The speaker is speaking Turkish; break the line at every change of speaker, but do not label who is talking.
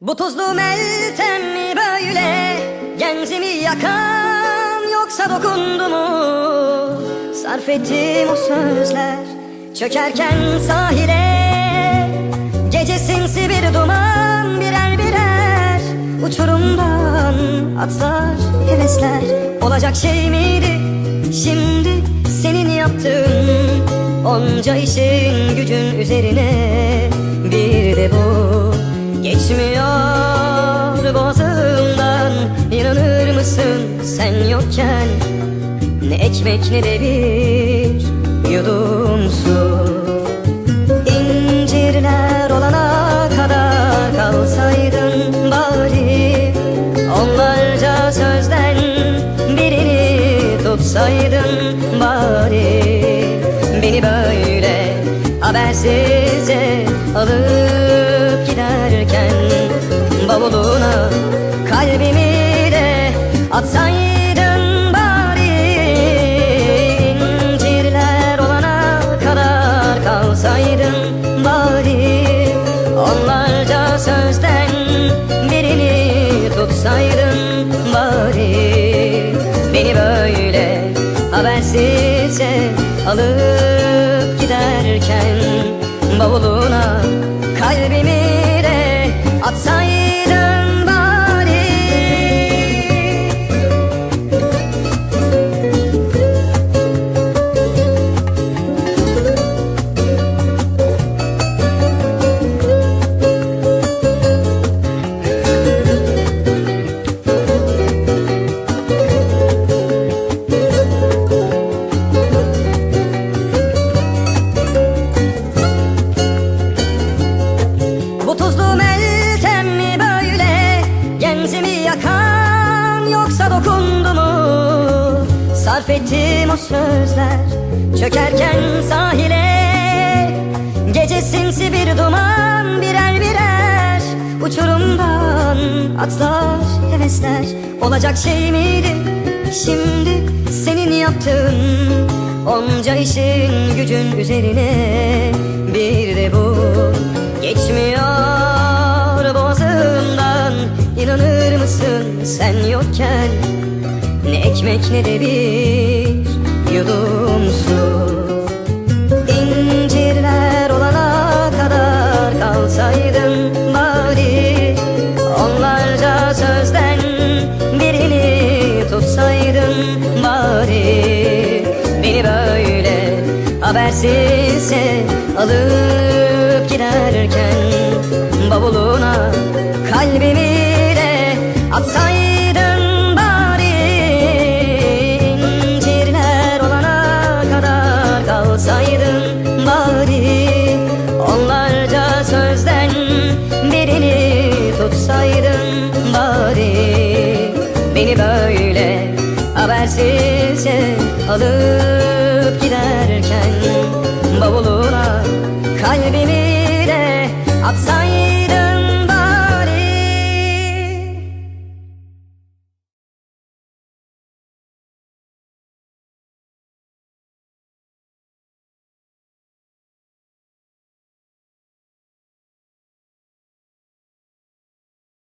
Bu tuzlu meltem mi böyle? Genzimi yakan yoksa dokundu mu? Sarf ettiğim o sözler Çökerken sahile. Gece sinsi bir duman birer birer Uçurumdan atlar hevesler. Olacak şey miydi şimdi senin yaptığın? Onca işin gücün üzerine bir de bu Geçmiyor boğazımdan inanır mısın sen yokken? Ne ekmek ne de bir yudum su. İncirler olana kadar kalsaydın bari. Onlarca sözden birini tutsaydın bari. Beni böyle habersizce alıp giderken Bavuluna kalbimi de atsaydın bari. İncirler olana kadar kalsaydın bari. Onlarca sözden birini tutsaydın bari. Beni böyle habersizce alıp giderken Bavuluna kalbimi Sarf o sözler Çökerken sahile. Gece sinsi bir duman birer birer Uçurumdan atlar hevesler. Olacak şey miydi şimdi senin yaptığın? Onca işin gücün üzerine bir de bu. Geçmiyor boğazımdan inanır mısın sen yokken Ne ekmek ne de bir yudum su. İncirler olana kadar kalsaydın bari Onlarca sözden birini tutsaydın bari. Beni böyle habersizce alıp Beni böyle habersizce alıp